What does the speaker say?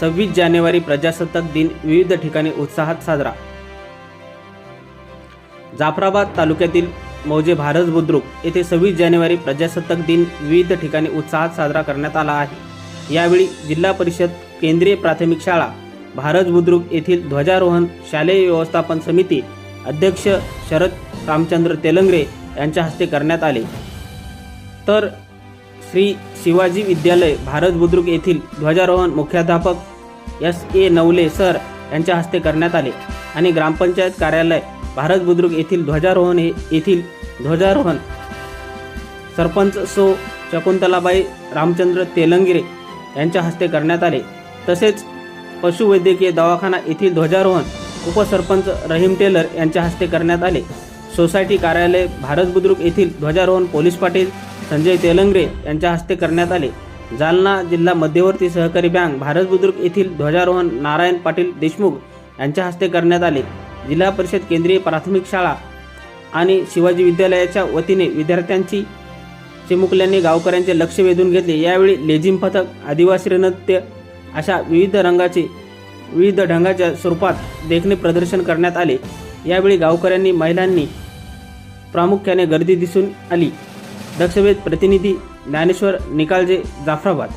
सव्वीस जानेवारी प्रजासत्ताक दिन विविध ठिकाणी उत्साहात साजरा. जाफराबाद तालुक्यातील मौजे भारत बुद्रुक येथे सव्वीस जानेवारी प्रजासत्ताक दिन विविध ठिकाणी उत्साहात साजरा करण्यात आला आहे. यावेळी जिल्हा परिषद केंद्रीय प्राथमिक शाळा भारत बुद्रुक येथील ध्वजारोहण शालेय व्यवस्थापन समिती अध्यक्ष शरद रामचंद्र तेलंगरे यांच्या हस्ते करण्यात आले. तर श्री शिवाजी विद्यालय भारत बुद्रुक येथील ध्वजारोहण मुख्याध्यापक एस ए नवले सर यांच्या हस्ते करण्यात आले आणि ग्रामपंचायत कार्यालय भारत बुद्रुक येथील ध्वजारोहण हे येथील ध्वजारोहण सरपंच सो शकुंतलाबाई रामचंद्र तेलंगिरे यांच्या हस्ते करण्यात आले. तसेच पशुवैद्यकीय दवाखाना येथील ध्वजारोहण उपसरपंच रहीम टेलर यांच्या हस्ते करण्यात आले. सोसायटी कार्यालय भारत बुद्रुक येथील ध्वजारोहण पोलीस पाटील संजय तेलंगरे यांच्या हस्ते करण्यात आले. जालना जिल्हा मध्यवर्ती सहकारी बँक भारत बुद्रुक येथील ध्वजारोहण नारायण पाटील देशमुख यांच्या हस्ते करण्यात आले. जिल्हा परिषद केंद्रीय प्राथमिक शाळा आणि शिवाजी विद्यालयाच्या वतीने विद्यार्थ्यांची चिमुकल्यांनी गावकऱ्यांचे लक्ष वेधून घेतले. यावेळी लेझिम पथक आदिवासी नृत्य अशा विविध रंगाचे विविध ढंगाच्या स्वरूपात देखणे प्रदर्शन करण्यात आले. यावेळी गावकऱ्यांनी महिलांनी प्रामुख्याने गर्दी दिसून आली. दक्षवेध प्रतिनिधी ज्ञानेश्वर निकालजे जाफराबाद.